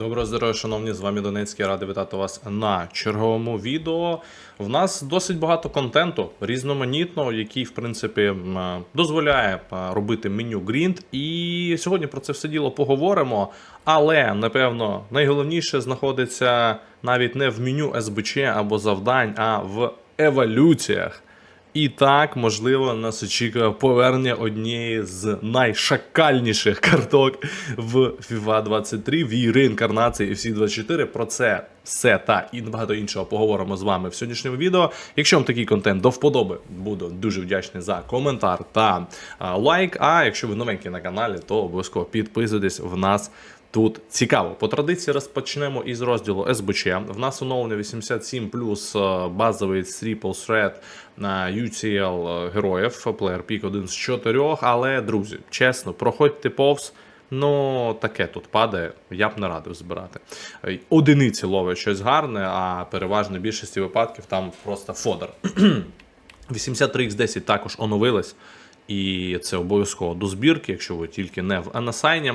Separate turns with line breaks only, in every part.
Доброго здоров'я, шановні, з вами Донецький, радий вітати вас на черговому відео. В нас досить багато контенту різноманітного, який, в принципі, е, дозволяє е, робити меню Грінд. І сьогодні про це все діло поговоримо. Але, напевно, найголовніше знаходиться навіть не в меню СБЧ або завдань, а в еволюціях. І так, можливо, нас очікує повернення однієї з найшакальніших карток в FIFA 23 в її реінкарнації FC 24. Про це все та і багато іншого поговоримо з вами в сьогоднішньому відео. Якщо вам такий контент до вподоби, буду дуже вдячний за коментар та лайк. А якщо ви новенькі на каналі, то обов'язково підписуйтесь в нас. Тут цікаво. По традиції розпочнемо із розділу СБЧ. В нас оновлення 87 плюс е, базовий Triple Threat UCL героїв, Player Pick 1 з 4. Але, друзі, чесно, проходьте повз. Ну, таке тут падає, я б не радив збирати. Е, Одиниці ловить щось гарне, а переважно в більшості випадків там просто фодер. 83X10 також оновилась, і це обов'язково до збірки, якщо ви тільки не в Анасайні.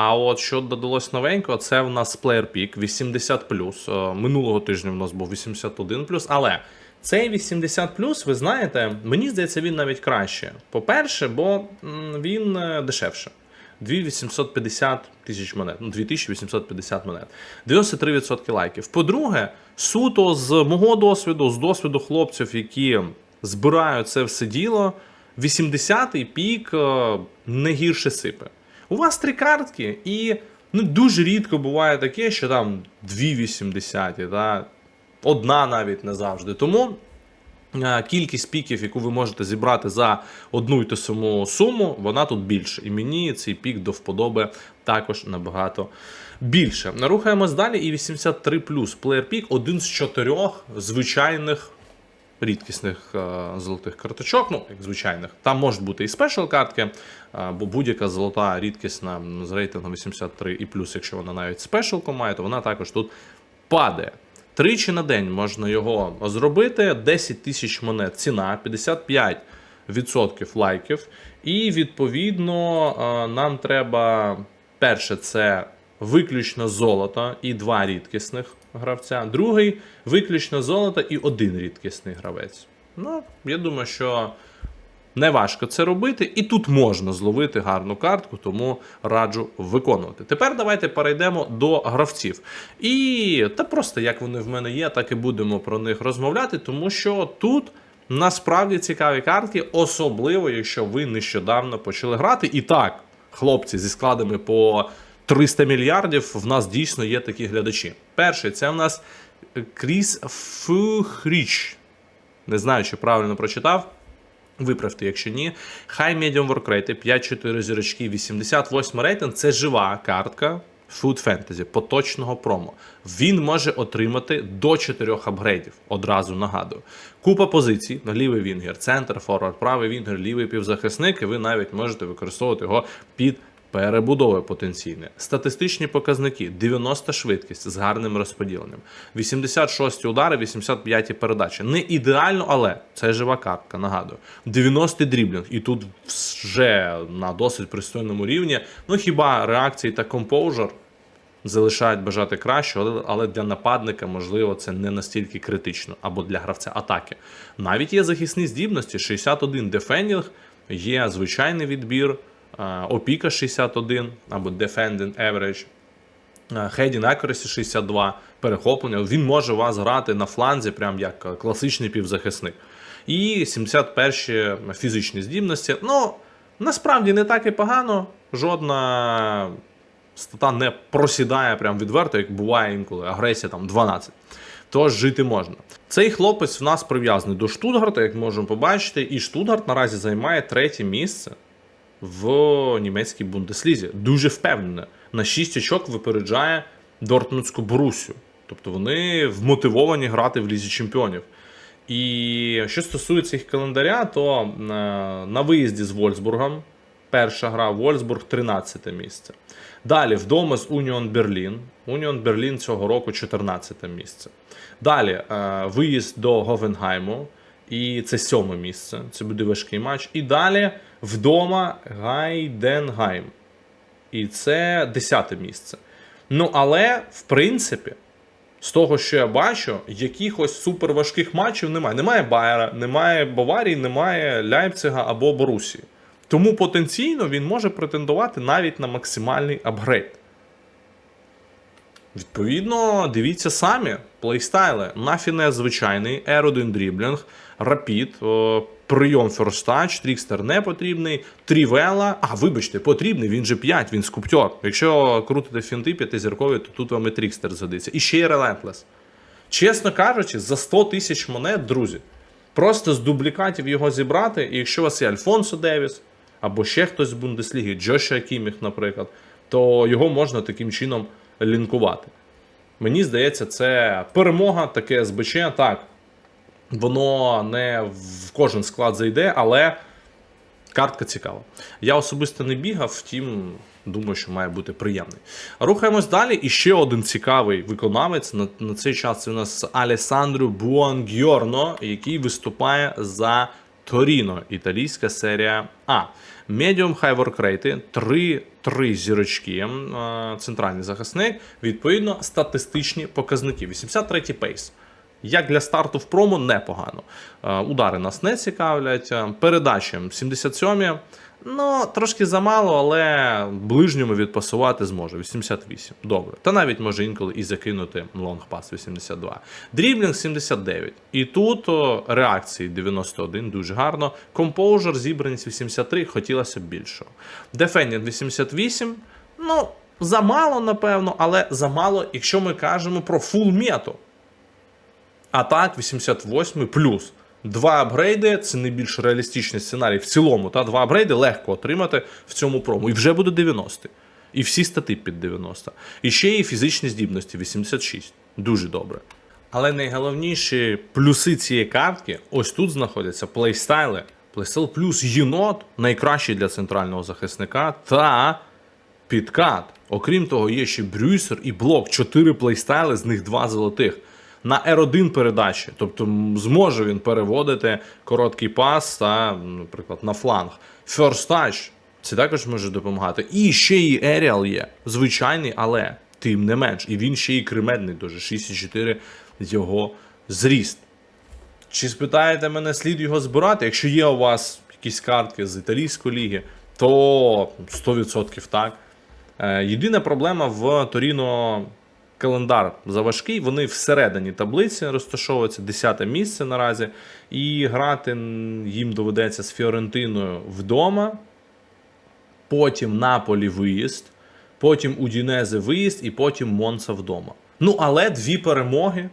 А от що додалось новенького, це в нас Player Peak 80 Е, Минулого тижня в нас був 81 але. Цей 80 ви знаєте, мені здається, він навіть краще. По-перше, бо він е, дешевше. 2850 тисяч монет, ну 2850 монет, 93% лайків. По-друге, суто з мого досвіду, з досвіду хлопців, які збирають це все діло, 80-й пік е, не гірше сипе. У вас три картки, і ну, дуже рідко буває таке, що там дві 80, та, одна навіть не завжди. Тому е, кількість піків, яку ви можете зібрати за одну й ту саму суму, вона тут більше. І мені цей пік до вподоби також набагато більше. Рухаємось далі. І 83 Player Peak один з чотирьох звичайних рідкісних е, золотих карточок, ну, як звичайних. Там можуть бути і спешл картки, е, бо будь-яка золота рідкісна з рейтингом 83 і плюс, якщо вона навіть спешалку має, то вона також тут падає. Тричі на день можна його зробити. 10 тисяч монет ціна, 55% лайків. І відповідно е, нам треба перше це виключно золото і два рідкісних гравця. Другий виключно золото і один рідкісний гравець. Ну, я думаю, що не важко це робити, і тут можна зловити гарну картку, тому раджу виконувати. Тепер давайте перейдемо до гравців. І та просто як вони в мене є, так і будемо про них розмовляти, тому що тут. Насправді цікаві картки, особливо, якщо ви нещодавно почали грати. І так, хлопці зі складами по 300 мільярдів, в нас дійсно є такі глядачі. Перший це в нас Кріс Фухріч. Не знаю, чи правильно прочитав. Виправте, якщо ні. High Medium Work 5-4 зірочки, 88 рейтинг це жива картка Food Fantasy поточного промо. Він може отримати до 4 апгрейдів. Одразу нагадую. Купа позицій: лівий вінгер, центр, форвард, правий вінгер, лівий півзахисник, і ви навіть можете використовувати його під перебудови потенційне. Статистичні показники: 90 швидкість з гарним розподіленням, 86 удари, 85 передачі. Не ідеально, але це жива картка, нагадую. 90 дріблінг, і тут вже на досить пристойному рівні. Ну хіба реакції та компоужер залишають бажати кращого, але- для нападника, можливо, це не настільки критично, або для гравця атаки. Навіть є захисні здібності, 61 дефендінг, є звичайний відбір, опіка 61 або defending average, heading accuracy 62, перехоплення. Він може вас грати на фланзі, прям як класичний півзахисник. І 71 фізичні здібності. Ну, насправді не так і погано. Жодна стата не просідає прям відверто, як буває інколи. Агресія там 12. Тож жити можна. Цей хлопець в нас прив'язаний до Штутгарта, як можемо побачити, і Штутгарт наразі займає третє місце в німецькій Бундеслізі. Дуже впевнене. На 6 очок випереджає Дортмундську Борусю. Тобто вони вмотивовані грати в лізі чемпіонів. І що стосується їх календаря, то е, на виїзді з Вольсбургом перша гра Вольсбург 13 місце. Далі вдома з Уніон Берлін. Уніон Берлін цього року 14 місце. Далі е, виїзд до Говенгайму. І це сьоме місце. Це буде важкий матч. І далі вдома Гайденгайм. І це десяте місце. Ну, але, в принципі, з того, що я бачу, якихось суперважких матчів немає. Немає Байера, немає Баварії, немає Ляйпцига або Борусії. Тому потенційно він може претендувати навіть на максимальний апгрейд. Відповідно, дивіться самі плейстайли. На фінес звичайний, R1 дріблінг, рапід, прийом ферстач, трікстер не потрібний, трівела. А, вибачте, потрібний, він же 5, він скуптер. Якщо крутите фінти п'ятизіркові, то тут вам і трікстер згодиться. І ще й релентлес. Чесно кажучи, за 100 тисяч монет, друзі, просто з дублікатів його зібрати, і якщо у вас є Альфонсо Девіс, або ще хтось з Бундесліги, Джоша Кіміх, наприклад, то його можна таким чином лінкувати. Мені здається, це перемога, таке СБЧ. Так, воно не в кожен склад зайде, але картка цікава. Я особисто не бігав, втім, думаю, що має бути приємний. Рухаємось далі. І ще один цікавий виконавець. На, на цей час це у нас Алесандро Буангьорно, який виступає за Торіно, італійська серія А. Medium High Work Rate, 3, 3 зірочки, центральний захисник, відповідно, статистичні показники. 83-й пейс. Як для старту в промо непогано. Е, Удари нас не цікавлять. е, Передачі 77. Ну, трошки замало, але ближньому відпасувати зможе. 88. Добре. Та навіть може інколи і закинути лонгпас 82. Дріблінг 79. І тут о, реакції 91 дуже гарно. Компоужер, зібраність 83, хотілося б більшого. Дефендінг 88. Ну, замало, напевно, але замало, якщо ми кажемо про фул мету. А так, 88 плюс. Два апгрейди це найбільш реалістичний сценарій в цілому. Та два апгрейди легко отримати в цьому промо. І вже буде 90. І всі стати під 90. І ще і фізичні здібності 86. Дуже добре. Але найголовніші плюси цієї картки ось тут знаходяться плейстайли. Плейстайл плюс єнот найкращий для центрального захисника та підкат. Окрім того, є ще брюсер і блок. Чотири плейстайли, з них два золотих. На R1 передачі, тобто зможе він переводити короткий пас та, наприклад, на фланг. First touch це також може допомагати. І ще і Aerial є. Звичайний, але тим не менш. І він ще і кремедний дуже. 6,4 його зріст. Чи спитаєте мене, слід його збирати? Якщо є у вас якісь картки з італійської ліги, то 100% так. Е, Єдина проблема в Торіно календар заважкий. Вони всередині таблиці розташовуються 10 місце наразі. І грати їм доведеться з Фіорентиною вдома. Потім Наполі виїзд, потім Удінезе виїзд, і потім Монца вдома. Ну, але дві перемоги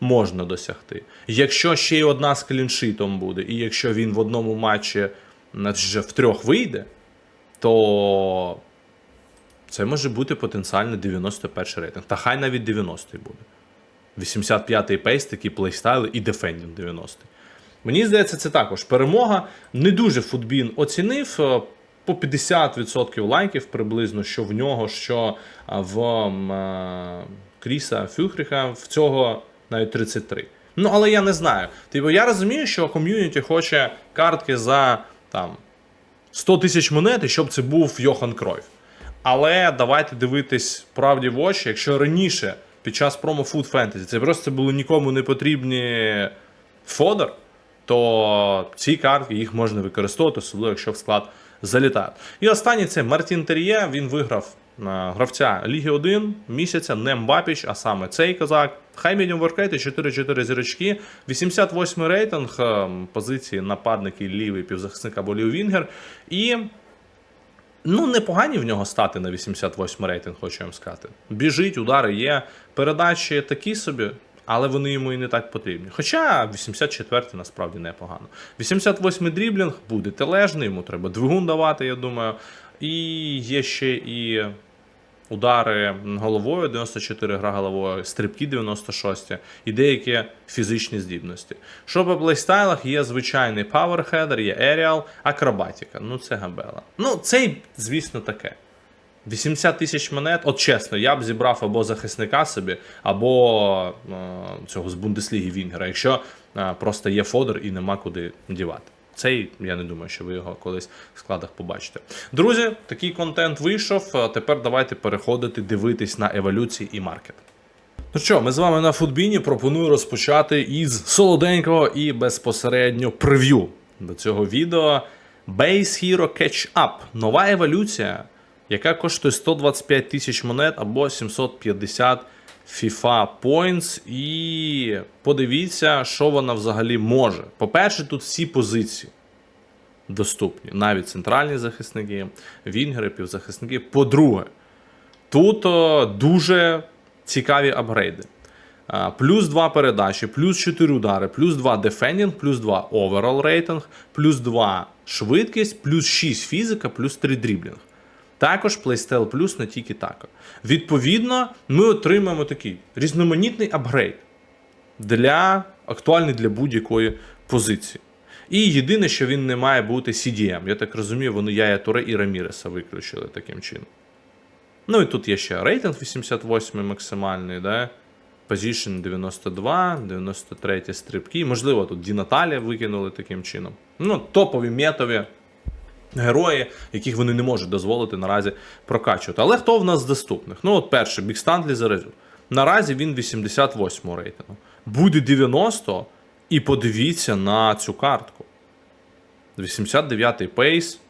можна досягти. Якщо ще й одна з кліншитом буде, і якщо він в одному матчі вже в трьох вийде, то це може бути потенціально 91 рейтинг. Та хай навіть 90 буде. 85-й пейс, такі плейстайли і дефендінг 90-й. Мені здається, це також перемога. Не дуже футбін оцінив. е, По 50% лайків приблизно, що в нього, що в м, е, Кріса Фюхріха, в цього навіть 33. Ну, але я не знаю. Типу, я розумію, що ком'юніті хоче картки за там 100 тисяч монет, і щоб це був Йохан Кройф. Але давайте дивитись правді в очі, якщо раніше під час промо Food Fantasy це просто були нікому не потрібні фодер, то ці картки їх можна використовувати, особливо якщо в склад залітають. І останній це Мартін Тер'є. Він виграв гравця Ліги 1 місяця, не Мбапіч, а саме цей козак. Хай медіум воркейти 4-4 зірочки, 88 рейтинг, е, позиції нападники лівий півзахисник або ліввінгер. І Ну, непогані в нього стати на 88 рейтинг, хочу вам сказати. Біжить, удари є, передачі такі собі, але вони йому і не так потрібні. Хоча 84 насправді непогано. 88 дріблінг буде тележний, йому треба двигун давати, я думаю. І є ще і удари головою, 94 гра головою, стрибки 96 і деякі фізичні здібності. Що по плейстайлах є звичайний паверхедер, є Aerial, акробатика. Ну це габела. Ну, цей, звісно, таке. 80 тисяч монет, от чесно, я б зібрав або захисника собі, або е, цього з Бундесліги Вінгера, якщо е, просто є фодер і нема куди дівати. Цей я не думаю, що ви його колись в складах побачите. Друзі, такий контент вийшов. Тепер давайте переходити дивитись на еволюції і маркет. Ну що, ми з вами на футбіні. Пропоную розпочати із солоденького і безпосередньо прев'ю до цього відео. Base Hero Catch Up. Нова еволюція, яка коштує 125 тисяч монет або 750 FIFA Points. І подивіться, що вона взагалі може. По-перше, тут всі позиції доступні. Навіть центральні захисники, вінгери, півзахисники. По-друге, Тут о, дуже цікаві апгрейди. Плюс 2 передачі, плюс 4 удари, плюс 2 дефендінг, плюс 2 оверол рейтинг, плюс 2 швидкість, плюс 6 фізика, плюс 3 дріблінг. Також плейстайл плюс на тільки так. Відповідно, ми отримаємо такий різноманітний апгрейд для актуальний для будь-якої позиції. І єдине, що він не має бути CDM. Я так розумію, вони Яя Туре і Раміреса виключили таким чином. Ну і тут є ще рейтинг 88 максимальний, да? Position 92, 93 стрибки. Можливо, тут Ді Наталі викинули таким чином. Ну, топові метові герої, яких вони не можуть дозволити наразі прокачувати. Але хто в нас з доступних? Ну, от перший, Бік Стандлі Зарезю. Наразі він 88 рейтингу. Буде 90, і подивіться на цю картку. 89-й пейс.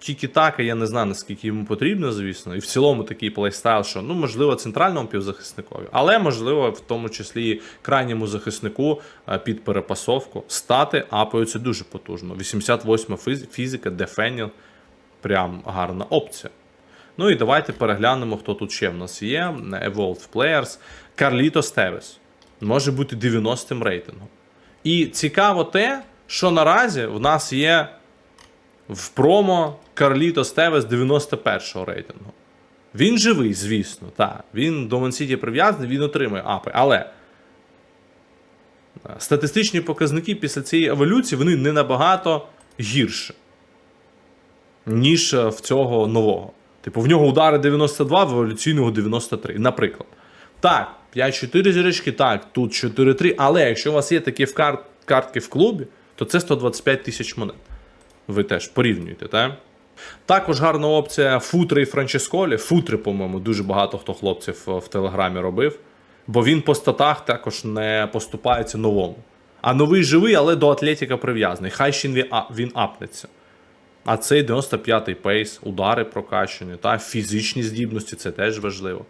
Тільки так, я не знаю, наскільки йому потрібно, звісно. І в цілому такий плейстайл, що ну, можливо, центральному півзахисникові, але можливо, в тому числі крайньому захиснику е, під перепасовку стати апаються дуже потужно. 88 фіз- фізика, дефенінг, прям гарна опція. Ну і давайте переглянемо, хто тут ще в нас є. Evolved Players. Карліто Стевес. Може бути 90-м рейтингом. І цікаво те, що наразі в нас є в промо Карліто Стевес 91-го рейтингу. Він живий, звісно, так. Він до Мансіті прив'язаний, він отримує апи. Але е, статистичні показники після цієї еволюції вони не набагато гірші, ніж е, в цього нового. Типу, в нього удари 92, в еволюційного 93, наприклад. Так, 5-4 зірочки, так, тут 4-3, але якщо у вас є такі в кар- картки в клубі, то це 125 тисяч монет. Ви теж порівнюєте, так? Також гарна опція футри і Франческолі. Футри, по-моєму, дуже багато хто хлопців е, в Телеграмі робив. Бо він по статах також не поступається новому. А новий живий, але до Атлетіка прив'язаний. Хай ще він, апнеться. А цей 95-й пейс, удари прокачені, та фізичні здібності це теж важливо.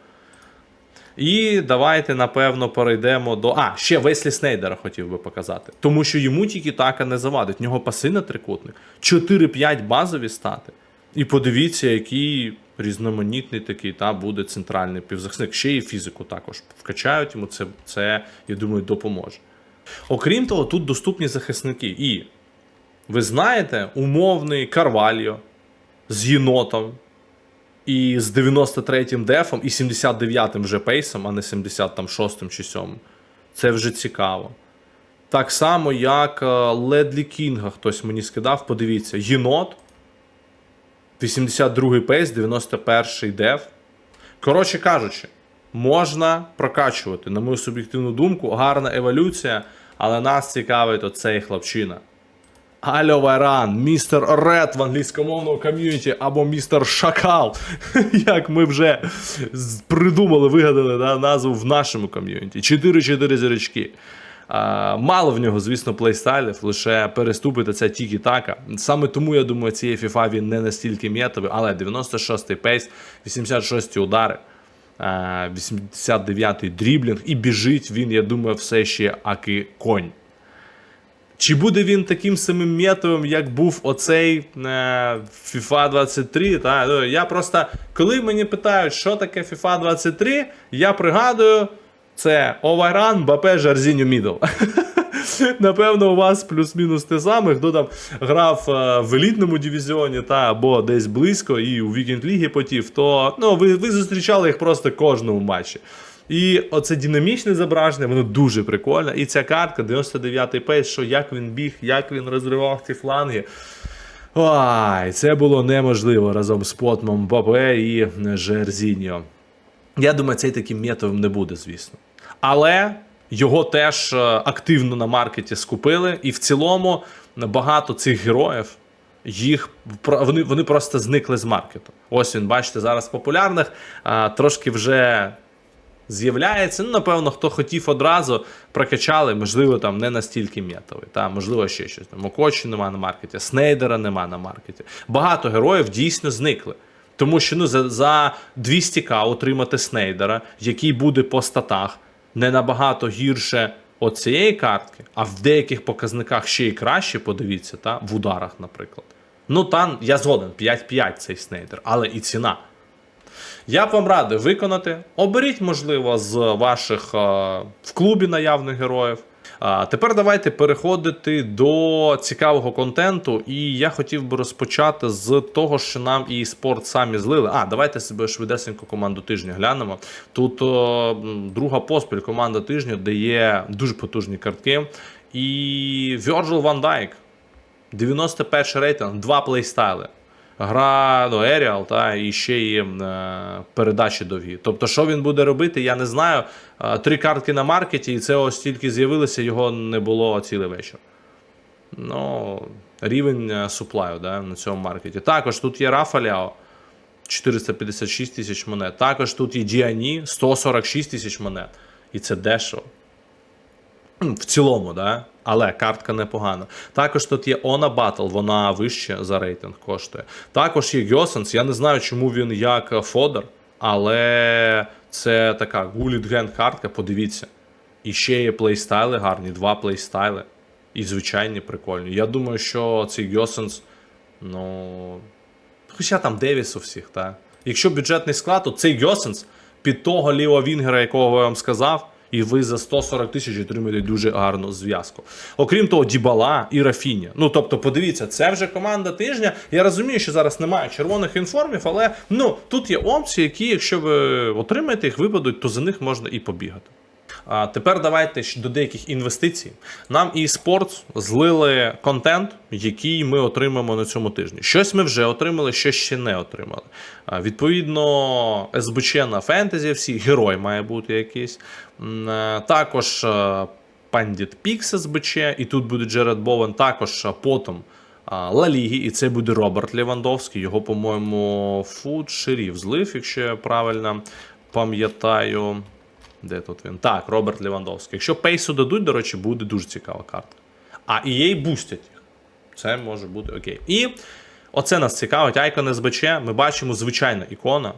І давайте, напевно, перейдемо до. А, ще Веслі Снейдера хотів би показати. Тому що йому тільки така не завадить. В нього паси на трикутник, 4-5 базові стати. І подивіться, який різноманітний такий та, буде центральний півзахисник. Ще і фізику також вкачають йому. Це, це, я думаю, допоможе. Окрім того, тут доступні захисники. І ви знаєте, умовний Карвальо з єнотом і з 93-м дефом, і 79-м вже пейсом, а не 76-м чи 7-м. Це вже цікаво. Так само, як е, Ледлі Кінга хтось мені скидав, подивіться, єнот, 82-й пейс, 91-й деф. Коротше кажучи, можна прокачувати, на мою суб'єктивну думку, гарна еволюція, але нас цікавить оцей хлопчина. Альо Вайран, містер Ред в англійськомовному ком'юніті або містер Шакал, як ми вже придумали, вигадали да, назву в нашому ком'юніті. 4-4 зірочки. А, мало в нього, звісно, плейстайлів, лише переступити це тільки така. Саме тому я думаю, цієї FIFA він не настільки м'ятовий, але 96-й пейс, 86-ті удари. 89-й дріблінг, і біжить він, я думаю, все ще аки конь. Чи буде він таким самим метовим, як був оцей е, FIFA 23? Та? Ну, Я просто, коли мені питають, що таке FIFA 23, я пригадую, це Овайран, Бапе, Жарзіню Мідл. Напевно, у вас плюс-мінус те саме, хто там грав е, в елітному дивізіоні та або десь близько і у вікенд лігі потів, то ну, ви, ви зустрічали їх просто кожному матчі. І оце динамічне зображення, воно дуже прикольне. І ця картка, 99-й пейс, що як він біг, як він розривав ці фланги. Ой, це було неможливо разом з Потмом Бабе і Жерзіньо. Я думаю, цей таким методом не буде, звісно. Але його теж е, активно на маркеті скупили, і в цілому багато цих героїв. Їх вони, вони просто зникли з маркету. Ось він, бачите, зараз популярних, трошки вже з'являється. Ну, напевно, хто хотів одразу, прокачали, можливо, там не настільки метовий, та, можливо, ще щось. Там Окочі нема на маркеті, Снейдера нема на маркеті. Багато героїв дійсно зникли. Тому що ну, за, за 200к отримати Снейдера, який буде по статах, не набагато гірше оцієї картки, а в деяких показниках ще й краще, подивіться, та, в ударах, наприклад. Ну, там я згоден, 5-5 цей Снейдер, але і ціна. Я б вам радив виконати. Оберіть, можливо, з ваших е, в клубі наявних героїв. А тепер давайте переходити до цікавого контенту. І я хотів би розпочати з того, що нам і спорт самі злили. А, давайте себе швидесенько команду тижня глянемо. Тут о, друга поспіль команда тижня, де є дуже потужні картки. І Virgil van Dijk. 91 рейтинг, два плейстайли. Гра ну, Aerial, та і ще й е, передачі довгі. Тобто, що він буде робити, я не знаю. Е, три картки на маркеті, і це ось тільки з'явилося, його не було цілий вечір. Ну, рівень е, суплаю да, на цьому маркеті. Також тут є Рафа Ляо, 456 тисяч монет. Також тут є Діані, 146 тисяч монет. І це дешево. В цілому, да? але картка непогана. Також тут є Ona Battle, вона вище за рейтинг коштує. Також є Гьосенс, я не знаю, чому він як Фодер, але це така гулітген картка, подивіться. І ще є плейстайли гарні, два плейстайли. І звичайні прикольні. Я думаю, що цей Гьосенс, ну. Хоча там Девіс у всіх, так. Якщо бюджетний склад, то цей Гьосенс під того лівого Вінгера, якого я вам сказав, і ви за 140 тисяч отримаєте дуже гарну зв'язку. Окрім того, Дібала і Рафіня. Ну тобто, подивіться, це вже команда тижня. Я розумію, що зараз немає червоних інформів, але ну тут є опції, які, якщо ви отримаєте їх, випадуть, то за них можна і побігати. А тепер давайте до деяких інвестицій. Нам і спорт злили контент, який ми отримаємо на цьому тижні. Щось ми вже отримали, щось ще не отримали. А, Відповідно, СБЧ на фентезі, всі герой має бути якийсь. Також Пандіт Пікс СБЧ, і тут буде Джеред Бовен, також потім. Ла Ліги, і це буде Роберт Левандовський. Його, по-моєму, фуд шеріф злив, якщо я правильно пам'ятаю. Де тут він? Так, Роберт Левандовський. Якщо пейсу дадуть, до речі, буде дуже цікава карта. А EA бустять їх. Це може бути окей. І оце нас цікавить. Айкон СБЧ. Ми бачимо звичайна ікона.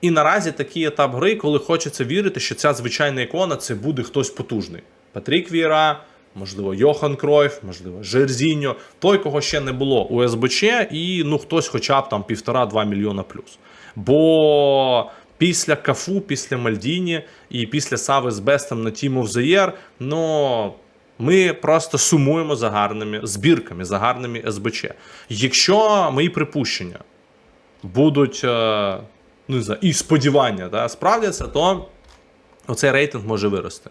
І наразі такий етап гри, коли хочеться вірити, що ця звичайна ікона це буде хтось потужний. Патрік Віра, можливо, Йохан Кройф, можливо, Жерзіньо, той, кого ще не було у СБЧ, і ну хтось хоча б там півтора-два мільйона плюс. Бо після Кафу, після Мальдіні і після Сави з Бестом на of the ну. Ми просто сумуємо за гарними збірками, за гарними СБЧ. Якщо мої припущення будуть е, ну, не знаю, і сподівання да, справдяться, то оцей рейтинг може вирости.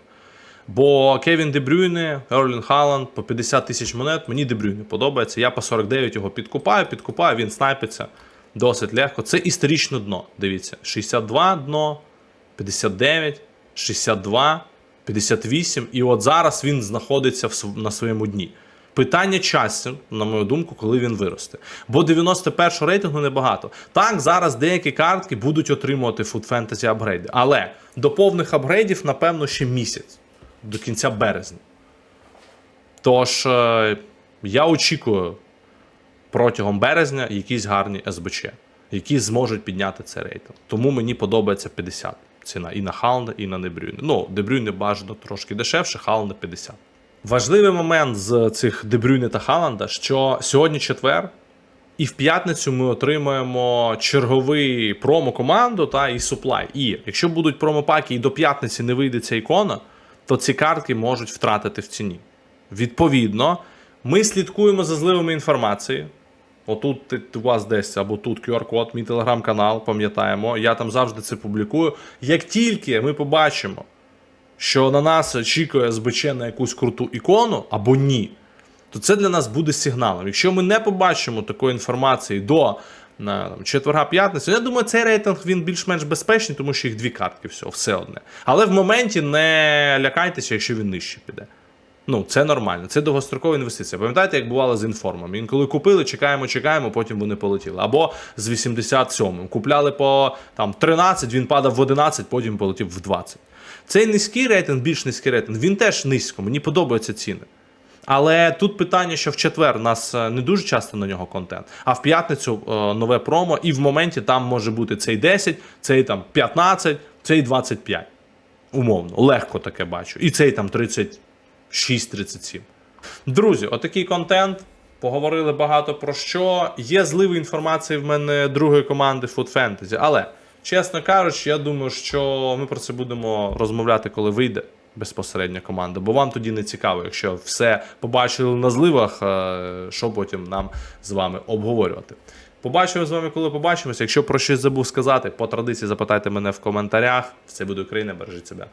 Бо Кевін Дебрюйне, Ерлін Халанд по 50 тисяч монет, мені Дебрюйне подобається. Я по 49 його підкупаю, підкупаю, він снайпиться досить легко. Це історичне дно. Дивіться, 62 дно, 59, 62, 58. І от зараз він знаходиться на своєму дні. Питання часу, на мою думку, коли він виросте. Бо 91 рейтингу небагато. Так, зараз деякі картки будуть отримувати Food Fantasy апгрейди. Але до повних апгрейдів, напевно, ще місяць до кінця березня. Тож е, я очікую протягом березня якісь гарні СБЧ, які зможуть підняти цей рейтинг. Тому мені подобається 50 ціна і на Халанда, і на Дебрюйне. Ну, Дебрюйне бажано трошки дешевше, Халанда 50. Важливий момент з цих Дебрюйне та Халанда, що сьогодні четвер, і в п'ятницю ми отримаємо черговий промо-команду та і суплай. І якщо будуть промопаки і до п'ятниці не вийде ця ікона, то ці картки можуть втратити в ціні. Відповідно, ми слідкуємо за зливами інформації. Отут у вас десь або тут QR-код, мій телеграм-канал, пам'ятаємо. Я там завжди це публікую. Як тільки ми побачимо, що на нас очікує СБЧ на якусь круту ікону або ні, то це для нас буде сигналом. Якщо ми не побачимо такої інформації до четверга п'ятниці, я думаю, цей рейтинг він більш-менш безпечний, тому що їх дві картки, все, все одне. Але в моменті не лякайтеся, якщо він нижче піде. Ну, це нормально, це довгострокова інвестиція. Пам'ятаєте, як бувало з інформом? Інколи купили, чекаємо, чекаємо, потім вони полетіли. Або з 87-м. Купляли по там, 13, він падав в 11, потім полетів в 20. Цей низький рейтинг, більш низький рейтинг, він теж низько. Мені подобаються ціни. Але тут питання, що в четвер у нас е, не дуже часто на нього контент, а в п'ятницю е, нове промо, і в моменті там може бути цей 10, цей там 15, цей 25. Умовно, легко таке бачу. І цей там 36-37. Друзі, отакий контент. Поговорили багато про що. Є зливи інформації в мене другої команди Food Fantasy. Але, чесно кажучи, я думаю, що ми про це будемо розмовляти, коли вийде безпосередня команда. Бо вам тоді не цікаво, якщо все побачили на зливах, е, що потім нам з вами обговорювати. Побачимо з вами, коли побачимося. Якщо про щось забув сказати, по традиції запитайте мене в коментарях. Все буде Україна, бережіть себе.